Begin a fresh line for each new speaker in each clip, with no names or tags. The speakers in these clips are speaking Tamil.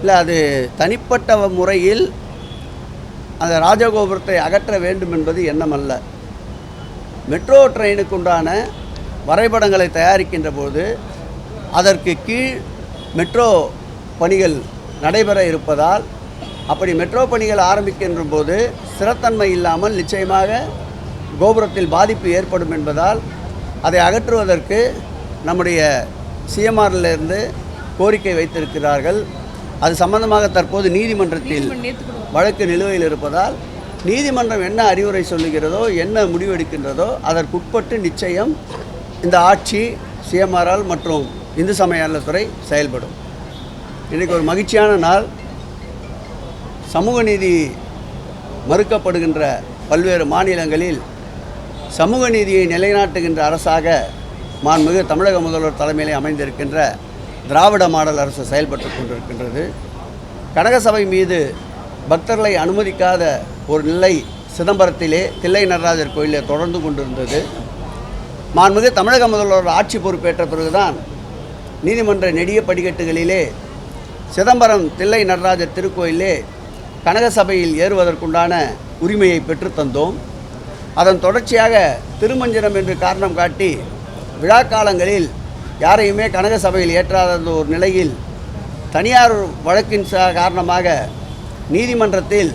இல்லை அது தனிப்பட்ட முறையில் அந்த ராஜகோபுரத்தை அகற்ற வேண்டும் என்பது எண்ணமல்ல. மெட்ரோ ட்ரெயினுக்கு உண்டான வரைபடங்களை தயாரிக்கின்ற போது அதற்கு கீழ் மெட்ரோ பணிகள் நடைபெற இருப்பதால் அப்படி மெட்ரோ பணிகள் ஆரம்பிக்கின்ற போது ஸ்திரத்தன்மை இல்லாமல் நிச்சயமாக கோபுரத்தில் பாதிப்பு ஏற்படும் என்பதால் அதை அகற்றுவதற்கு நம்முடைய சிஎம்ஆரிலிருந்து கோரிக்கை வைத்திருக்கிறார்கள். அது சம்பந்தமாக தற்போது நீதிமன்றத்தில் வழக்கு நிலுவையில் இருப்பதால் நீதிமன்றம் என்ன அறிவுரை சொல்லுகிறதோ என்ன முடிவெடுக்கின்றதோ அதற்குட்பட்டு நிச்சயம் இந்த ஆட்சி சிஎம்ஆர்ஆல் மற்றும் இந்து சமய அறநிலைத்துறை செயல்படும். இன்றைக்கு ஒரு மகிழ்ச்சியான நாள். சமூக நீதி மறுக்கப்படுகின்ற பல்வேறு மாநிலங்களில் சமூக நீதியை நிலைநாட்டுகின்ற அரசாக மாண்புமிகு தமிழக முதல்வர் தலைமையிலே அமைந்திருக்கின்ற திராவிட மாடல் அரசு செயல்பட்டு கொண்டிருக்கின்றது. கனகசபை மீது பக்தர்களை அனுமதிக்காத ஒரு நிலை சிதம்பரத்திலே தில்லை நடராஜர் கோயிலே தொடர்ந்து கொண்டிருந்தது. மாண்புமிகு தமிழக முதல்வர் ஆட்சி பொறுப்பேற்ற பிறகுதான் நீதிமன்ற நெடிய படிக்கட்டுகளிலே சிதம்பரம் தில்லை நடராஜர் திருக்கோயிலே கனகசபையில் ஏறுவதற்குண்டான உரிமையை பெற்றுத்தந்தோம் அதன் தொடர்ச்சியாக திருமஞ்சனம் என்று காரணம் காட்டி விழா காலங்களில் யாரையுமே கனக சபையில் ஏற்றாத ஒரு நிலையில் தனியார் வழக்கின் காரணமாக நீதிமன்றத்தில்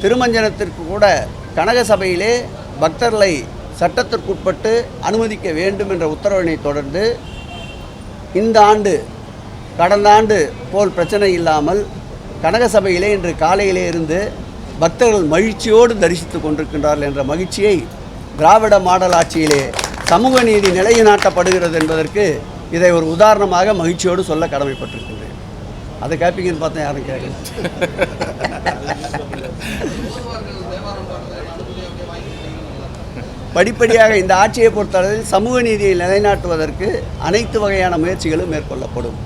திருமஞ்சனத்திற்கு கூட கனக சபையிலே பக்தர்களை சட்டத்திற்குட்பட்டு அனுமதிக்க வேண்டும் என்ற உத்தரவினை தொடர்ந்து இந்த ஆண்டு கடந்த ஆண்டு போல் பிரச்சனை இல்லாமல் கனக சபையிலே இன்று காலையிலே இருந்து பக்தர்கள் மகிழ்ச்சியோடு தரிசித்துக் கொண்டிருக்கின்றார்கள் என்ற மகிழ்ச்சியை திராவிட மாடல் ஆட்சியிலே சமூக நீதி நிலைநாட்டப்படுகிறது என்பதற்கு இதை ஒரு உதாரணமாக மகிழ்ச்சியோடு சொல்ல கடமைப்பட்டிருக்கின்றேன். அதை கேட்பீங்கன்னு பார்த்தா யாரும் கேட்கல. படிப்படியாக இந்த ஆட்சியை பொறுத்தளவில் சமூக நீதியை நிலைநாட்டுவதற்கு அனைத்து வகையான முயற்சிகளும் மேற்கொள்ளப்படும்.